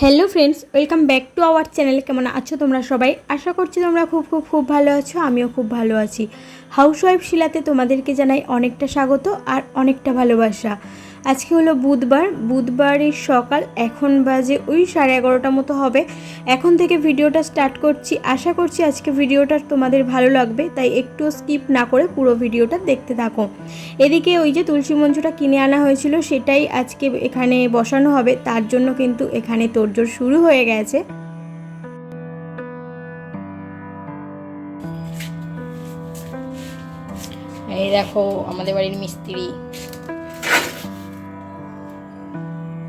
Hello friends welcome back to our channel কেমন আছো তোমরা সবাই? আশা করছি তোমরা খুব খুব খুব ভালো আছো, আমিও খুব ভালো আছি। হাউসওয়াইফ শিলাতে তোমাদেরকে জানাই অনেকটা স্বাগত আর অনেকটা ভালোবাসা। আজকে হলো বুধবার, বুধবারের সকাল, এখন বাজে ওই সাড়ে এগারোটা মতো হবে। এখন থেকে ভিডিওটা স্টার্ট করছি। আশা করছি আজকে ভিডিওটা তোমাদের ভালো লাগবে, তাই একটু স্কিপ না করে পুরো ভিডিওটা দেখতে থাকো। এদিকে ওই যে তুলসী মঞ্চটা কিনে আনা হয়েছিল, সেটাই আজকে এখানে বসানো হবে। তার জন্য কিন্তু এখানে তোড়জোড় শুরু হয়ে গেছে। এই দেখো, আমাদের বাড়ির মিস্ত্রি।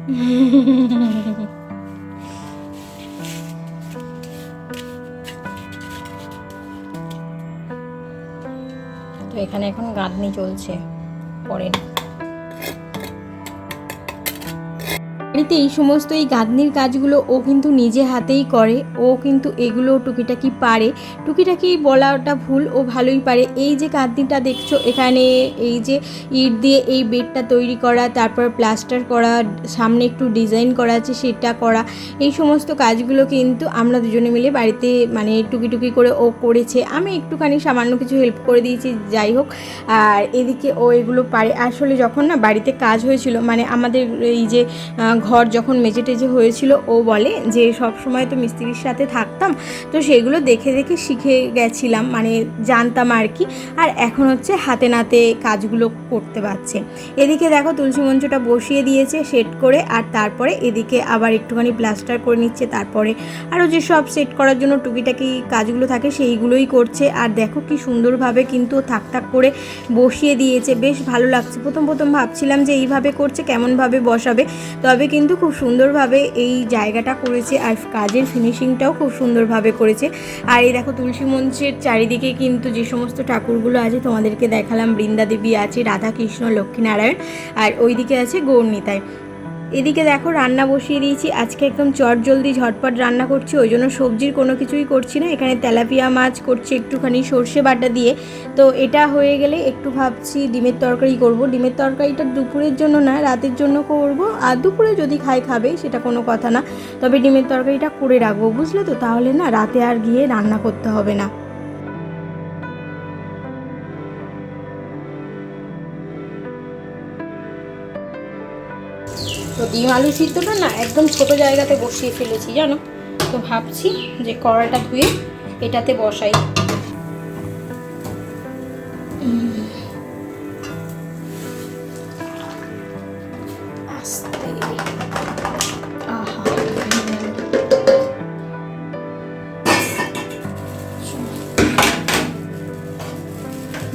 তো এখানে এখন গাঁদনি চলছে পরে বাড়িতে এই সমস্ত এই গাঁথনির কাজগুলো ও কিন্তু নিজে হাতেই করে, ও কিন্তু এগুলো টুকিটাকি পারে। টুকিটাকি বলাটা ভুল, ও ভালোই পারে। এই যে গাঁথনিটা দেখছ, এখানে এই যে ইট দিয়ে এই বেডটা তৈরি করা, তারপর প্লাস্টার করা, সামনে একটু ডিজাইন করা আছে, সেটা করা, এই সমস্ত কাজগুলো কিন্তু আমরা দুজনে মিলে বাড়িতে মানে টুকি টুকি করে ও করেছে। আমি একটুখানি সামান্য কিছু হেল্প করে দিয়েছি, যাই হোক। আর এদিকে ও এগুলো পারে। আসলে যখন না বাড়িতে কাজ হয়েছিল মানে আমাদের এই যে ঘর যখন মেজে টেজে হয়েছিল, ও বলে যে, সব সময় তো মিস্ত্রির সাথে থাকতাম, তো সেগুলো দেখে দেখে শিখে গেছিলাম মানে জানতাম আর কি। আর এখন হচ্ছে হাতে নাতে কাজগুলো করতে পারছে। এদিকে দেখো তুলসী মঞ্চটা বসিয়ে দিয়েছে সেট করে, আর তারপরে এদিকে আবার একটুখানি প্লাস্টার করে নিচ্ছে, তারপরে আরও যে সব সেট করার জন্য টুকিটাকি কাজগুলো থাকে, সেইগুলোই করছে। আর দেখো কি সুন্দরভাবে কিন্তু থাক থাক করে বসিয়ে দিয়েছে। বেশ ভালো লাগছে। প্রথম প্রথম ভাবছিলাম যে, এইভাবে করছে, কেমনভাবে বসাবে। তবে কিন্তু খুব সুন্দরভাবে এই জায়গাটা করেছে আর কাজের ফিনিশিংটাও খুব সুন্দরভাবে করেছে। আর এই দেখো তুলসী মঞ্চের চারিদিকে কিন্তু যে সমস্ত ঠাকুরগুলো আছে, তোমাদেরকে দেখালাম। বৃন্দাদেবী আছে, রাধাকৃষ্ণ, লক্ষ্মীনারায়ণ আর ওইদিকে আছে গৌরনীতায় এদিকে দেখো রান্না বসিয়ে দিয়েছি। আজকে একদম চট জলদি ঝটপট রান্না করছি, ওই জন্য সবজির কোনো কিছুই করছি না। এখানে তেলাপিয়া মাছ করছি একটুখানি সর্ষে বাটা দিয়ে। তো এটা হয়ে গেলে একটু ভাবছি ডিমের তরকারি করব। ডিমের তরকারিটা দুপুরের জন্য না, রাতের জন্য করব। আর দুপুরে যদি খাই খাবে, সেটা কোনো কথা না। তবে ডিমের তরকারিটা করে রাখব, বুঝলে তো? তাহলে না রাতে আর গিয়ে রান্না করতে হবে না। তো ডিম আলু সিদ্ধটা না একদম ছোট জায়গাতে বসিয়ে ফেলেছি, জানো? তো ভাবছি যে কড়াটা ধুয়ে এটাতে বসাই।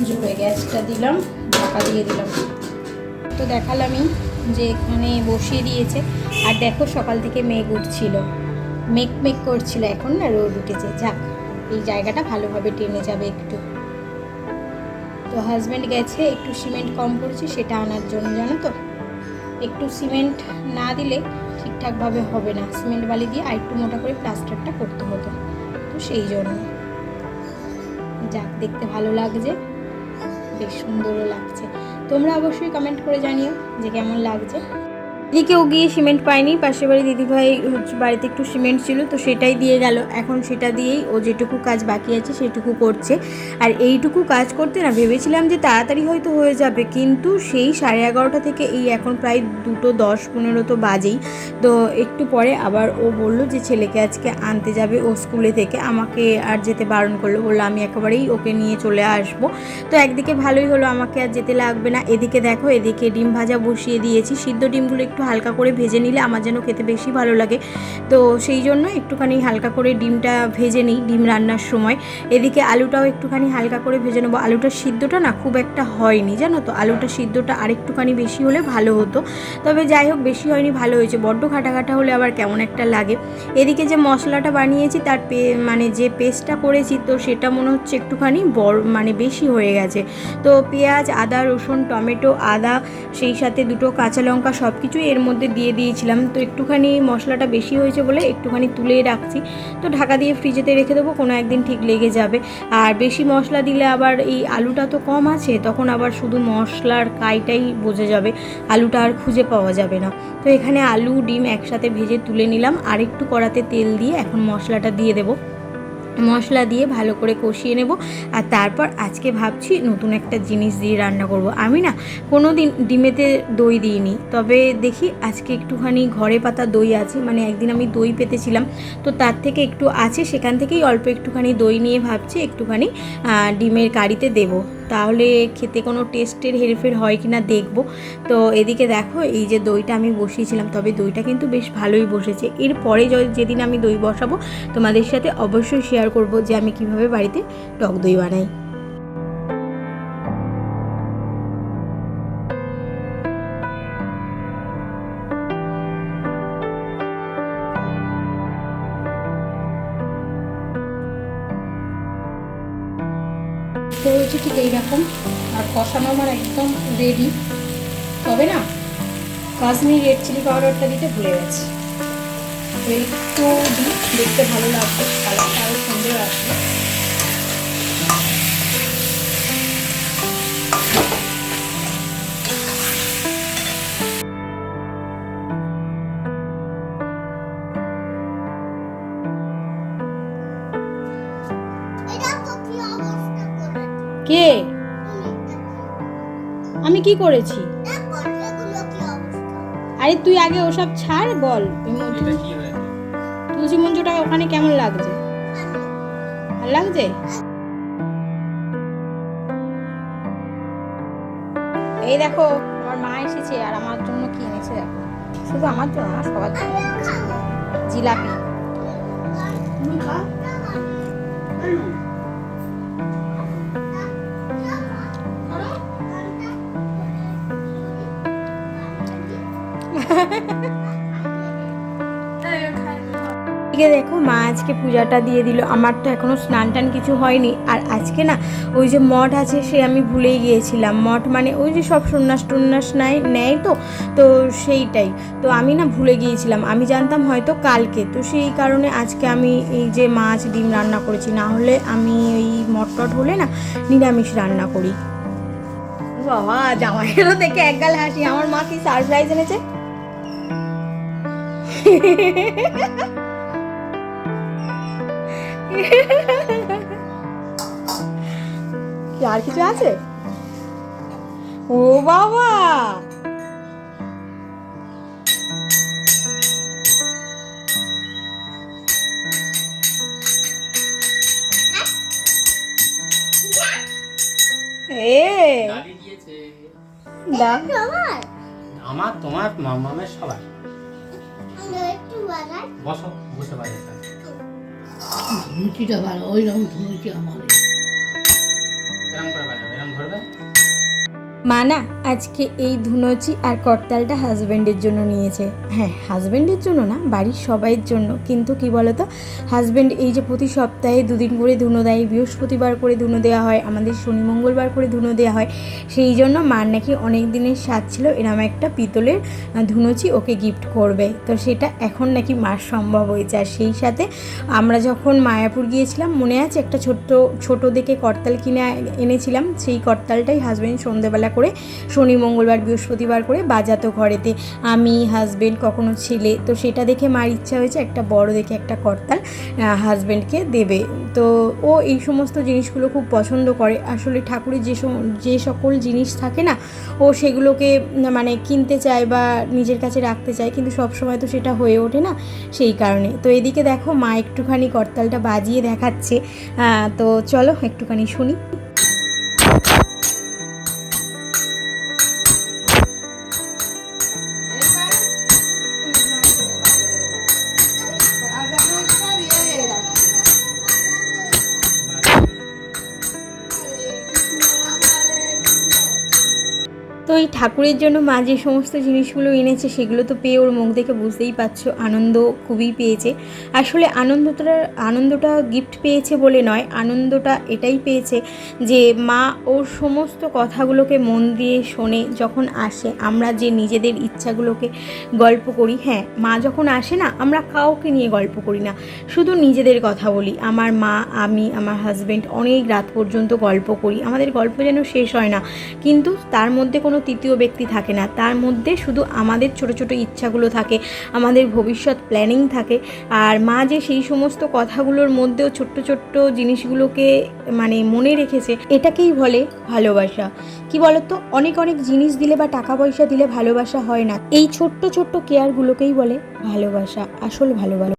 জোরে গ্যাসটা দিলাম, ঢাকা দিয়ে দিলাম। তো দেখালামই। যে এখানে বসিয়ে দিয়েছে। আর দেখো সকাল থেকে মেঘ উঠছিল। মেঘ মেঘ করছিল। এখন না রোদ উঠেছে। যাক, এই জায়গাটা ভালোভাবে টেনে যাবে একটু। তো হাজব্যান্ড গেছে, একটু সিমেন্ট কম পড়েছে, সেটা আনার জন্য জানো তো। একটু সিমেন্ট না দিলে ঠিকঠাকভাবে হবে না। সিমেন্ট বালি দিয়ে আর একটু মোটা করে প্লাস্টারটা করতে হতো। তো সেই জন্য। যাক, দেখতে ভালো লাগছে। বেশ সুন্দরও লাগছে। তোমরা অবশ্যই কমেন্ট করে জানিও যে কেমন লাগছে। এদিকে ও গিয়ে সিমেন্ট পায়নি। পাশের বাড়ি দিদিভাই হচ্ছে বাড়িতে একটু সিমেন্ট ছিল, তো সেটাই দিয়ে গেল। এখন সেটা দিয়েই ও যেটুকু কাজ বাকি আছে সেটুকু করছে। আর এইটুকু কাজ করতে না ভেবেছিলাম যে তাড়াতাড়ি হয়তো হয়ে যাবে, কিন্তু সেই সাড়ে এগারোটা থেকে এই এখন প্রায় দুটো দশ পনেরো তো বাজেই। তো একটু পরে আবার ও বলল যে ছেলেকে আজকে আনতে যাবে ও স্কুলে থেকে। আমাকে আর যেতে বারণ করল, বলল আমি একেবারেই ওকে নিয়ে চলে আসব। তো একদিকে ভালোই হলো আমাকে আর যেতে লাগবে না। এদিকে দেখো, এদিকে ডিম ভাজা বসিয়ে দিয়েছি। সিদ্ধ ডিমগুলো একটু হালকা করে ভেজে নিলে আমার যেন খেতে বেশি ভালো লাগে। তো সেই জন্য একটুখানি হালকা করে ডিমটা ভেজে নিই ডিম রান্নার সময়। এদিকে আলুটাও একটুখানি হালকা করে ভেজে নেব। আলুটা সিদ্ধটা না খুব একটা হয়নি, জানো তো? আলুটা সিদ্ধটা আরেকটুখানি বেশি হলে ভালো হতো। তবে যাই হোক, বেশি হয়নি, ভালো হয়েছে। বড্ড খাটা হলে আবার কেমন একটা লাগে। এদিকে যে মশলাটা বানিয়েছি, তার পে মানে যে পেস্টটা করেছি, তো সেটা মনে হচ্ছে একটুখানি বড় মানে বেশি হয়ে গেছে। তো পেঁয়াজ, আদা, রসুন, টমেটো, আদা, সেই সাথে দুটো কাঁচা লঙ্কা সব কিছুই এর মধ্যে দিয়ে দিয়েছিলাম। তো একটুখানি মশলাটা বেশি হয়েছে বলে একটুখানি তুলে রাখছি। তো ঢাকা দিয়ে ফ্রিজেতে রেখে দেবো, কোনো একদিন ঠিক লেগে যাবে। আর বেশি মশলা দিলে আবার এই আলুটা তো কম আছে, তখন আবার শুধু মশলার কাইটাই বোঝা যাবে। আলুটা আর খুঁজে পাওয়া যাবে না। তো এখানে আলু, ডিম একসাথে ভেজে তুলে নিলাম। আর একটু কড়াতে তেল দিয়ে এখন মশলাটা দিয়ে দেবো। মশলা দিয়ে ভালো করে কষিয়ে নেব। আর তারপর আজকে ভাবছি নতুন একটা জিনিস দিয়ে রান্না করব। আমি না কোনো দিন ডিমেতে দই দিইনি। তবে দেখি আজকে একটুখানি ঘরে পাতা দই আছে মানে একদিন আমি দই পেতেছিলাম। তো তার থেকে একটু আছে, সেখান থেকেই অল্প একটুখানি দই নিয়ে ভাবছি একটুখানি ডিমের কারিতে দেব। তাহলে খেতে কোনো টেস্টের হেরফের হয় কি না দেখব। তো এদিকে দেখো, এই যে দইটা আমি বসিয়েছিলাম, তবে দইটা কিন্তু বেশ ভালোই বসেছে। এরপরে যেদিন আমি দই বসাবো, তোমাদের সাথে অবশ্যই শেয়ার করব যে আমি কীভাবে বাড়িতে টক দই বানাই। তো হচ্ছে ঠিক এইরকম। আর কষানো আমার একদম রেডি তবে না, কাশ্মীর রেড চিলি পাউডারটা দিতে ভুলে গেছি। একটু দিই দেখতে ভালো লাগবে, কালারটা আরও সুন্দর আসবে। করেছি? আরে তুই আগে ওসব ছাড় বল। তুলসী মঞ্জুটা ওখানে কেমন লাগছে? ভালো লাগছে? এই দেখো আমার মা এসেছে আর আমার জন্য কি এনেছে দেখো। শুধু আমার জন্য না সবার জন্য। জিলাপি। এদিকে দেখো মা আজকে পূজাটা দিয়ে দিল। আমার তো এখনও স্নান টান কিছু হয়নি। আর আজকে না, ওই যে মঠ আছে সে আমি ভুলেই গিয়েছিলাম। মঠ মানে ওই যে সব সন্ন্যাস টন্যাস নেয় নেয় তো তো সেইটাই। তো আমি না ভুলে গিয়েছিলাম। আমি জানতাম হয়তো কালকে। তো সেই কারণে আজকে আমি এই যে মাছ ডিম রান্না করেছি। না হলে আমি এই মঠ টট হলে না নিরামিষ রান্না করি। বাবা, জামাইয়েরও দেখে একগাল হাসি। আমার মা কি সারপ্রাইজ এনেছে? আর কিছু আছে? ও বাবা! এ আমার তোমার মামামের সবার। বসো বসে পারে রুটিটা ভালো ওই রকম রুটি আমার এরকম করে বাজাবে এরকম ধরবে? মা না, আজকে এই ধুনোচি আর করতালটা হাজব্যান্ডের জন্য নিয়েছে। হ্যাঁ হাজব্যান্ডের জন্য না, বাড়ির সবাইয়ের জন্য। কিন্তু কি বলতো হাজব্যান্ড এই যে প্রতি সপ্তাহে দুদিন করে ধুনো দেয়, বৃহস্পতিবার করে ধুনো দেওয়া হয়, আমাদের শনি মঙ্গলবার করে ধুনো দেওয়া হয়, সেই জন্য মার নাকি অনেক দিনের স্বাদ ছিল, এরম একটা পিতলের ধুনোচি ওকে গিফট করবে। তো সেটা এখন নাকি মার সম্ভব হয়েছে। আর সেই সাথে আমরা যখন মায়াপুর গিয়েছিলাম, মনে আছে একটা ছোট্ট, ছোট দেখে করতাল কিনে এনেছিলাম, সেই করতালটাই হাজব্যান্ড সন্ধেবেলা করে, শনি, মঙ্গলবার, বৃহস্পতিবার করে বাজাতো ঘরেতে। আমি হাজব্যান্ড কখনো ছেলে, তো সেটা দেখে মার ইচ্ছা হয়েছে একটা বড় দেখে একটা করতাল হাজব্যান্ডকে দেবে। তো ও এই সমস্ত জিনিসগুলো খুব পছন্দ করে। আসলে ঠাকুরের যে যে সকল জিনিস থাকে না, ও সেগুলোকে মানে কিনতে চায় বা নিজের কাছে রাখতে চায়, কিন্তু সব সময় তো সেটা হয়ে ওঠে না সেই কারণে। তো এদিকে দেখো মা একটুখানি করতালটা বাজিয়ে দেখাচ্ছে। তো চলো একটুখানি শুনি। এই ঠাকুরের জন্য মা যে সমস্ত জিনিসগুলো এনেছে, সেগুলো তো পেয়ে ওর মুখ দেখে বুঝতেই পারছ, আনন্দ খুবই পেয়েছে। আসলে আনন্দটা আনন্দটা গিফট পেয়েছে বলে নয়, আনন্দটা এটাই পেয়েছে যে মা ওর সমস্ত কথাগুলোকে মন দিয়ে শোনে যখন আসে। আমরা যে নিজেদের ইচ্ছাগুলোকে গল্প করি হ্যাঁ মা যখন আসে না, আমরা কাউকে নিয়ে গল্প করি না। শুধু নিজেদের কথা বলি। আমার মা, আমি, আমার হাজব্যান্ড অনেক রাত পর্যন্ত গল্প করি। আমাদের গল্প যেন শেষ হয় না। কিন্তু তার মধ্যে কোনো তৃতীয় ব্যক্তি থাকে না। তার মধ্যে শুধু আমাদের ছোট ছোট ইচ্ছাগুলো থাকে, আমাদের ভবিষ্যৎ প্ল্যানিং থাকে। আর মা যে সেই সমস্ত কথাগুলোর মধ্যেও ছোট্ট ছোট্ট জিনিসগুলোকে মানে মনে রেখেছে, এটাকেই বলে ভালোবাসা। কি বলতো? অনেক অনেক জিনিস দিলে বা টাকা পয়সা দিলে ভালোবাসা হয় না। এই ছোট্ট ছোট্ট কেয়ারগুলোকেই বলে ভালোবাসা, আসল ভালোবাসা